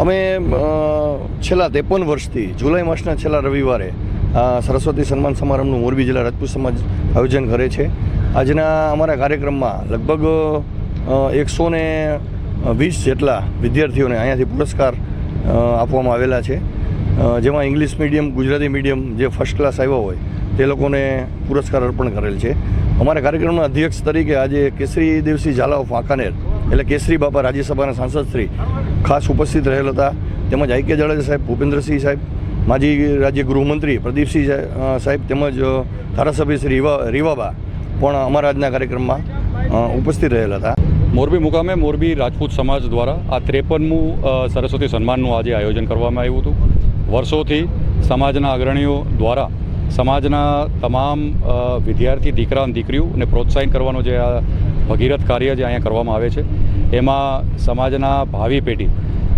અમે છેલ્લા ત્રેપન વર્ષથી, જુલાઈ માસના છેલ્લા રવિવારે સરસ્વતી સન્માન સમારંભનું મોરબી જિલ્લા રાજપૂત સમાજ આયોજન કરે છે. આજના અમારા કાર્યક્રમમાં લગભગ એકસો ને વીસ જેટલા વિદ્યાર્થીઓને અહીંયાથી પુરસ્કાર આપવામાં આવેલા છે. જેમાં ઇંગ્લિશ મીડિયમ, ગુજરાતી મીડિયમ જે ફર્સ્ટ ક્લાસ આવ્યા હોય, તે લોકોને પુરસ્કાર અર્પણ કરેલ છે. અમારા કાર્યક્રમના અધ્યક્ષ તરીકે આજે કેસરી દેવસિંહ ઝાલા ઓફ વાંકાનેર એટલે કેસરી બાપા રાજ્યસભાના સાંસદ શ્રી ખાસ ઉપસ્થિત રહેલ હતા. તેમજ આઈ કે જાડેજા સાહેબ ભૂપેન્દ્રસિંહ સાહેબ માજી રાજ્ય ગૃહમંત્રી પ્રદીપસિંહ સાહેબ, તેમજ ધારાસભ્ય શ્રી રીવા રીવાબા પણ અમારા આજના કાર્યક્રમમાં ઉપસ્થિત રહેલ હતા. મોરબી મુકામે મોરબી રાજપૂત સમાજ દ્વારા આ ત્રેપનમું સરસ્વતી સન્માનનું આજે આયોજન કરવામાં આવ્યું હતું. વર્ષોથી સમાજના અગ્રણીઓ દ્વારા સમાજના તમામ વિદ્યાર્થી દીકરા અને દીકરીઓને પ્રોત્સાહિત કરવાનું જે આ ભગીરથ કાર્ય જે અહીંયા કરવામાં આવે છે, એમાં સમાજના ભાવિ પેઢી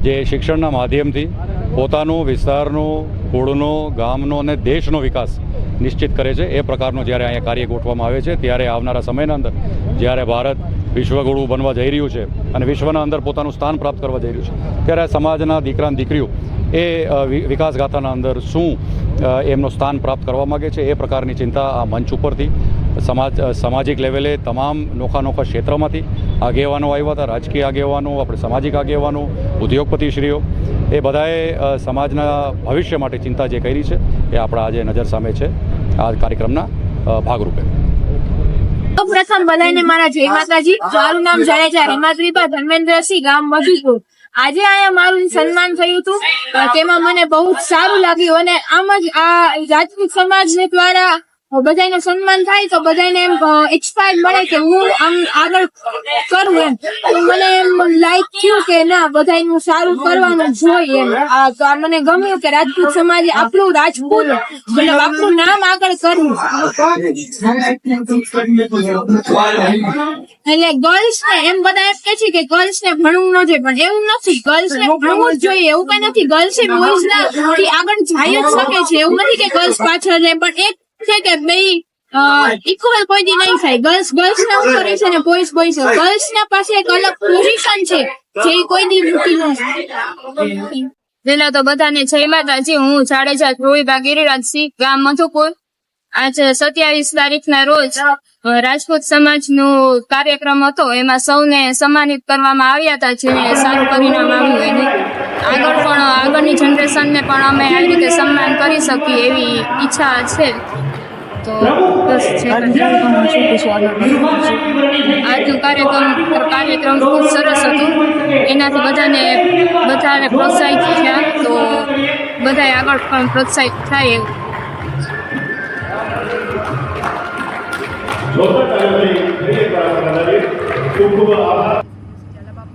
જે શિક્ષણના માધ્યમથી પોતાનો વિસ્તારનો, કુળનો, ગામનો અને દેશનો વિકાસ નિશ્ચિત કરે છે, એ પ્રકારનો જ્યારે અહીંયા કાર્ય ગોઠવવામાં આવે છે, ત્યારે આવનારા સમયના અંદર જ્યારે ભારત વિશ્વગુરુ બનવા જઈ રહ્યું છે અને વિશ્વના અંદર પોતાનું સ્થાન પ્રાપ્ત કરવા જઈ રહ્યું છે, ત્યારે સમાજના દીકરા દીકરીઓ એ વિકાસ ગાથાના અંદર શું એમનો સ્થાન પ્રાપ્ત કરવા માગે છે એ પ્રકારની ચિંતા આ મંચ ઉપરથી સમાજ સામાજિક લેવલે તમામ નોખા નોખા ક્ષેત્રમાંથી આગેવાનો આવ્યા હતા રાજકીય આગેવાનો આપણે સામાજિક આગેવાનો ઉદ્યોગપતિશ્રીઓ. એ બધાએ સમાજના ભવિષ્ય માટે ચિંતા જે કરી છે એ આપણા આજે નજર સામે છે. આ કાર્યક્રમના ભાગરૂપે. પ્રથમ બધાને મારા જય માતાજી. મારું નામ જાડેજા હેમાદ્રીબા ધર્મેન્દ્રસિંહ ગામ મધુપુર. આજે અહીંયા મારું સન્માન થયું હતું. તેમાં મને બહુ જ સારું લાગ્યું અને આમ જ આ રાજપૂત સમાજ દ્વારા બધાને સન્માન થાય તો બધાને એમ એક્સપાયર મળે કે હું આમ આગળ કરું એમ. તો મને એમ લાઈક થયું કે ના બધાનું સારું કરવાનું જોઈએ એમ. આ, તો આ મને ગમ્યું કે રાજપૂત સમાજે આપણું રાજપૂત, મતલબ આપણું નામ આગળ કરવું. એટલે ગર્લ્સ ને એમ બધા એમ કે છે કે ગર્લ્સ ને ભણવું ન જોઈએ, પણ એવું નથી. ગર્લ્સ ને ભણવું જ જોઈએ. એવું કઈ નથી. ગર્લ્સ એ બોયઝ ના આગળ જઈ જ શકે છે. એવું નથી કે ગર્લ્સ પાછળ રહે, પણ એક છે કે બે ઇક્વલ કોઈ દી નહીં થાય. ગર્લ્સ ગર્લ્સ ના ઉપર છે ને બોયઝ બોયઝ ગર્લ્સ ના પાસે એક અલગ પોઝિશન છે, જે કોઈ દી મૂકી ન શકે. પેલા તો બધાને જય માતાજી, હું જાડેજા ધ્રુવીબા ગિરિરાજસિંહ, ગામ મધુપુર. આજે સત્યાવીસ તારીખના રોજ રાજપૂત સમાજનો કાર્યક્રમ હતો. એમાં સૌને સન્માનિત કરવામાં આવ્યા હતા, જેને સારું પરિણામ આવ્યું એને આગળ પણ, આગળની જનરેશનને પણ અમે આવી રીતે સન્માન કરી શકીએ એવી ઈચ્છા છે. તો બસ છે આજનો કાર્યક્રમ કાર્યક્રમ ખૂબ સરસ હતું. એનાથી બધાને બધાને પ્રોત્સાહિત થયા. તો બધાએ આગળ પણ પ્રોત્સાહિત થાય એવું.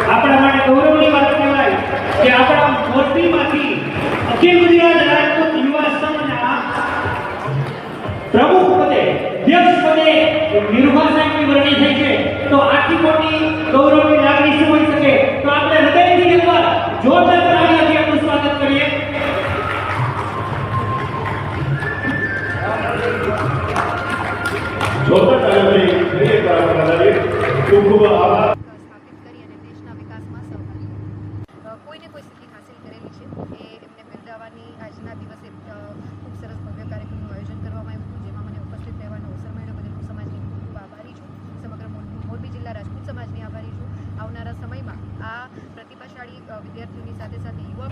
આપણા માટે ગૌરવની વાત કહેવાય કે આપણા મોરબીમાંથી અખિલ ગુજરાત પ્રમુખ પદે અધ્યક્ષ પદે નિર્ભા સાહેબની વરણી થઈ છે, તો આટલી મોટી ગૌરવની લાગણી શું હોઈ શકે? તો આપણે હૃદયથી એકવાર જોરદાર તાળીઓથી એમનું સ્વાગત કરીએ. સ્થાપિત કરી અને દેશના વિકાસમાં સહભાગી બન્યા. અ, કોઈને કોઈ સિદ્ધિ હાંસિલ કરેલી છે એ એમને બિરદાવવાની આજના દિવસે અ, ખૂબ સરસ ભવ્ય કાર્યક્રમનું આયોજન કરવામાં આવ્યું હતું જેમાં મને ઉપસ્થિત રહેવાનો અવસર મળ્યો બદલ હું સમાજની ખૂબ ખૂબ આભારી છું સમગ્ર મોર- રાજપૂત સમાજની આભારી છું આવનારા સમયમાં આ પ્રતિભાશાળી વિદ્યાર્થીઓની સાથે સાથે યુવા